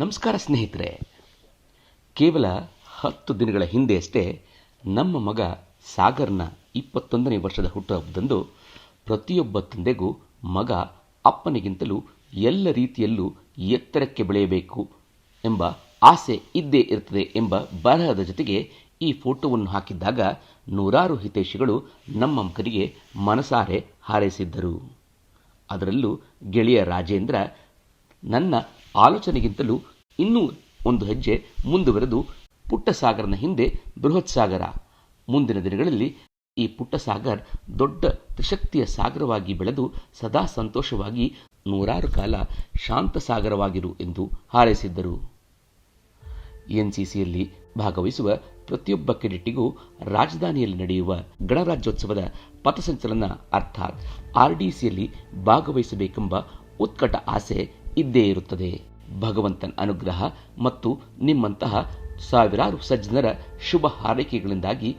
ನಮಸ್ಕಾರ ಸ್ನೇಹಿತರೆ. ಕೇವಲ ಹತ್ತು ದಿನಗಳ ಹಿಂದೆಯಷ್ಟೇ ನಮ್ಮ ಮಗ ಸಾಗರ್ನ ಇಪ್ಪತ್ತೊಂದನೇ ವರ್ಷದ ಹುಟ್ಟುಹಬ್ಬದಂದು ಪ್ರತಿಯೊಬ್ಬ ತಂದೆಗೂ ಮಗ ಅಪ್ಪನಿಗಿಂತಲೂ ಎಲ್ಲ ರೀತಿಯಲ್ಲೂ ಎತ್ತರಕ್ಕೆ ಬೆಳೆಯಬೇಕು ಎಂಬ ಆಸೆ ಇದ್ದೇ ಇರ್ತದೆ ಎಂಬ ಬರಹದ ಜೊತೆಗೆ ಈ ಫೋಟೋವನ್ನು ಹಾಕಿದ್ದಾಗ ನೂರಾರು ಹಿತೈಷಿಗಳು ನಮ್ಮ ಮಗನಿಗೆ ಮನಸಾರೆ ಹಾರೈಸಿದ್ದರು. ಅದರಲ್ಲೂ ಗೆಳೆಯ ರಾಜೇಂದ್ರ, ನನ್ನ ಆಲೋಚನೆಗಿಂತಲೂ ಇನ್ನೂ ಒಂದು ಹೆಜ್ಜೆ ಮುಂದುವರೆದು ಪುಟ್ಟ ಸಾಗರನ ಹಿಂದೆ ಬೃಹತ್ ಸಾಗರ. ಮುಂದಿನ ದಿನಗಳಲ್ಲಿ ಈ ಪುಟ್ಟ ಸಾಗರ್ ದೊಡ್ಡ ತ್ರಿಶಕ್ತಿಯ ಸಾಗರವಾಗಿ ಬೆಳೆದು ಸದಾ ಸಂತೋಷವಾಗಿ ನೂರಾರು ಕಾಲ ಶಾಂತ ಸಾಗರವಾಗಿರು ಎಂದು ಹಾರೈಸಿದ್ದರು. ಎನ್ಸಿಸಿಯಲ್ಲಿ ಭಾಗವಹಿಸುವ ಪ್ರತಿಯೊಬ್ಬ ಕೆಡೆಟ್ಟಿಗೂ ರಾಜಧಾನಿಯಲ್ಲಿ ನಡೆಯುವ ಗಣರಾಜ್ಯೋತ್ಸವದ ಪಥಸಂಚಲನ, ಅರ್ಥಾತ್ ಆರ್ಡಿಸಿಯಲ್ಲಿ ಭಾಗವಹಿಸಬೇಕೆಂಬ ಉತ್ಕಟ ಆಸೆ ಇದ್ದೇ ಇರುತ್ತದೆ. ಭಗವಂತನ ಅನುಗ್ರಹ ಮತ್ತು ನಿಮ್ಮಂತಹ ಸಾವಿರಾರು ಸಜ್ಜನರ ಶುಭ ಹಾರೈಕೆಗಳಿಂದಾಗಿ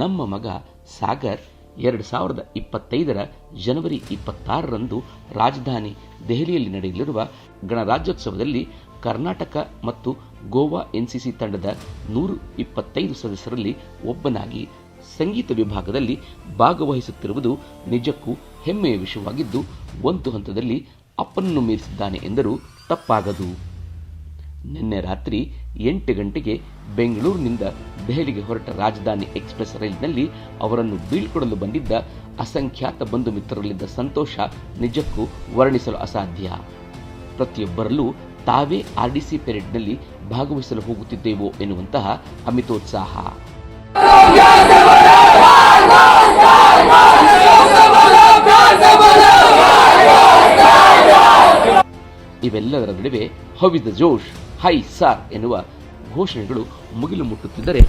ನಮ್ಮ ಮಗ ಸಾಗರ್ ಎರಡು ಸಾವಿರದ ಇಪ್ಪತ್ತೈದರ ಜನವರಿ ಇಪ್ಪತ್ತಾರರಂದು ರಾಜಧಾನಿ ದೆಹಲಿಯಲ್ಲಿ ನಡೆಯಲಿರುವ ಗಣರಾಜ್ಯೋತ್ಸವದಲ್ಲಿ ಕರ್ನಾಟಕ ಮತ್ತು ಗೋವಾ ಎನ್ಸಿಸಿ ತಂಡದ ನೂರು ಇಪ್ಪತ್ತೈದು ಸದಸ್ಯರಲ್ಲಿ ಒಬ್ಬನಾಗಿ ಸಂಗೀತ ವಿಭಾಗದಲ್ಲಿ ಭಾಗವಹಿಸುತ್ತಿರುವುದು ನಿಜಕ್ಕೂ ಹೆಮ್ಮೆಯ ವಿಷಯವಾಗಿದ್ದು, ಒಂದು ಹಂತದಲ್ಲಿ ಅಪ್ಪನನ್ನು ಮೀರಿಸಿದ್ದಾನೆ ಎಂದರೂ ತಪ್ಪಾಗದು. ನಿನ್ನೆ ರಾತ್ರಿ ಎಂಟು ಗಂಟೆಗೆ ಬೆಂಗಳೂರಿನಿಂದ ದೆಹಲಿಗೆ ಹೊರಟ ರಾಜಧಾನಿ ಎಕ್ಸ್ಪ್ರೆಸ್ ರೈಲಿನಲ್ಲಿ ಅವರನ್ನು ಬೀಳ್ಕೊಡಲು ಬಂದಿದ್ದ ಅಸಂಖ್ಯಾತ ಬಂಧು ಮಿತ್ರರಲ್ಲಿದ್ದ ಸಂತೋಷ ನಿಜಕ್ಕೂ ವರ್ಣಿಸಲು ಅಸಾಧ್ಯ. ಪ್ರತಿಯೊಬ್ಬರಲ್ಲೂ ತಾವೇ ಆರ್ಡಿಸಿ ಪೆರೇಡ್ನಲ್ಲಿ ಭಾಗವಹಿಸಲು ಹೋಗುತ್ತಿದ್ದೇವೋ ಎನ್ನುವಂತಹ ಅಮಿತೋತ್ಸಾಹ. ಇವೆಲ್ಲದರ ನಡುವೆ ಹವಿದ ಜೋಶ್, ಹೈ ಸಾರ್ ಎನ್ನುವ ಘೋಷಣೆಗಳು ಮುಗಿಲು ಮುಟ್ಟುತ್ತಿದ್ದರೆ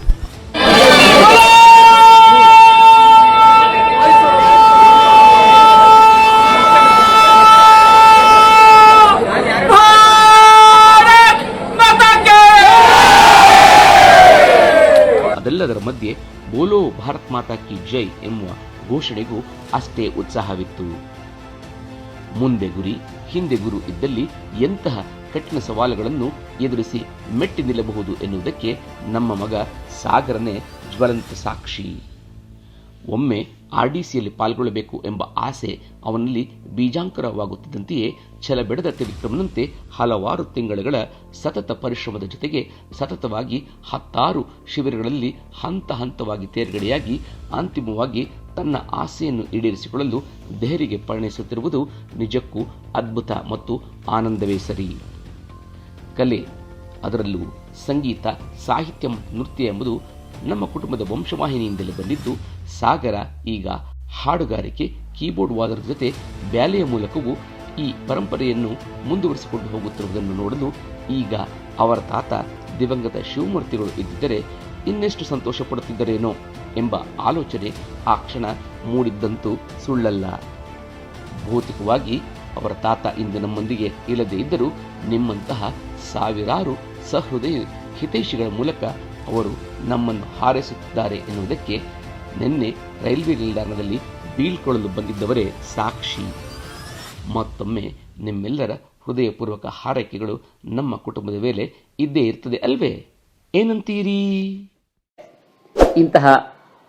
ಅದೆಲ್ಲದರ ಮಧ್ಯೆ ಬೋಲೋ ಭಾರತ್ ಮಾತಾ ಕಿ ಜೈ ಎನ್ನುವ ಘೋಷಣೆಗೂ ಅಷ್ಟೇ ಉತ್ಸಾಹವಿತ್ತು. ಮುಂದೆ ಗುರಿ, ಹಿಂದೆ ಗುರು ಇದ್ದಲ್ಲಿ ಎಂತಹ ಕಠಿಣ ಸವಾಲುಗಳನ್ನು ಎದುರಿಸಿ ಮೆಟ್ಟಿ ನಿಲ್ಲಬಹುದು ಎನ್ನುವುದಕ್ಕೆ ನಮ್ಮ ಮಗ ಸಾಗರನೇ ಜ್ವಲಂತ ಸಾಕ್ಷಿ. ಒಮ್ಮೆ ಆರ್ಡಿಸಿಯಲ್ಲಿ ಪಾಲ್ಗೊಳ್ಳಬೇಕು ಎಂಬ ಆಸೆ ಅವನಲ್ಲಿ ಬೀಜಾಂಕರವಾಗುತ್ತಿದ್ದಂತೆಯೇ ಛಲಬೆಡದ ತ್ರಿವಿಕ್ರಮನಂತೆ ಹಲವಾರು ತಿಂಗಳುಗಳ ಸತತ ಪರಿಶ್ರಮದ ಜೊತೆಗೆ ಸತತವಾಗಿ ಹತ್ತಾರು ಶಿಬಿರಗಳಲ್ಲಿ ಹಂತ ಹಂತವಾಗಿ ತೇರ್ಗಡೆಯಾಗಿ ಅಂತಿಮವಾಗಿ ತನ್ನ ಆಸೆಯನ್ನು ಈಡೇರಿಸಿಕೊಳ್ಳಲು ದೆಹಲಿಗೆ ಪರಿಣಿಸುತ್ತಿರುವುದು ನಿಜಕ್ಕೂ ಅದ್ಭುತ ಮತ್ತು ಆನಂದವೇ ಸರಿ. ಕಲೆ, ಅದರಲ್ಲೂ ಸಂಗೀತ, ಸಾಹಿತ್ಯ ಮತ್ತು ನೃತ್ಯ ಎಂಬುದು ನಮ್ಮ ಕುಟುಂಬದ ವಂಶವಾಹಿನಿಯಿಂದಲೇ ಬಂದಿದ್ದು, ಸಾಗರ ಈಗ ಹಾಡುಗಾರಿಕೆ, ಕೀಬೋರ್ಡ್ ವಾದರ ಜೊತೆ ಬ್ಯಾಲೆಯ ಮೂಲಕವೂ ಈ ಪರಂಪರೆಯನ್ನು ಮುಂದುವರಿಸಿಕೊಂಡು ಹೋಗುತ್ತಿರುವುದನ್ನು ನೋಡಲು ಈಗ ಅವರ ತಾತ ದಿವಂಗತ ಶಿವಮೂರ್ತಿಗಳು ಇದ್ದಿದ್ದರೆ ಇನ್ನೆಷ್ಟು ಸಂತೋಷ ಪಡುತ್ತಿದ್ದರೇನೋ ಎಂಬ ಆಲೋಚನೆ ಆ ಕ್ಷಣ ಮೂಡಿದ್ದಂತೂ ಸುಳ್ಳಲ್ಲ. ಭೌತಿಕವಾಗಿ ಅವರ ತಾತ ಇಂದು ನಮ್ಮೊಂದಿಗೆ ಇಲ್ಲದೇ ಇದ್ದರೂ ನಿಮ್ಮಂತಹ ಸಾವಿರಾರು ಸಹೃದಯ ಹಿತೈಷಿಗಳ ಮೂಲಕ ಅವರು ನಮ್ಮನ್ನು ಹಾರೈಸುತ್ತಿದ್ದಾರೆ ಎನ್ನುವುದಕ್ಕೆ ನಿನ್ನೆ ರೈಲ್ವೆ ನಿಲ್ದಾಣದಲ್ಲಿ ಬೀಳ್ಕೊಳ್ಳಲು ಬಂದಿದ್ದವರೇ ಸಾಕ್ಷಿ. ಮತ್ತೊಮ್ಮೆ ನಿಮ್ಮೆಲ್ಲರ ಹೃದಯಪೂರ್ವಕ ಹಾರೈಕೆಗಳು ನಮ್ಮ ಕುಟುಂಬದ ಮೇಲೆ ಇದ್ದೇ ಇರ್ತದೆ ಅಲ್ವೇ? ಏನಂತೀರಿ? ಇಂತಹ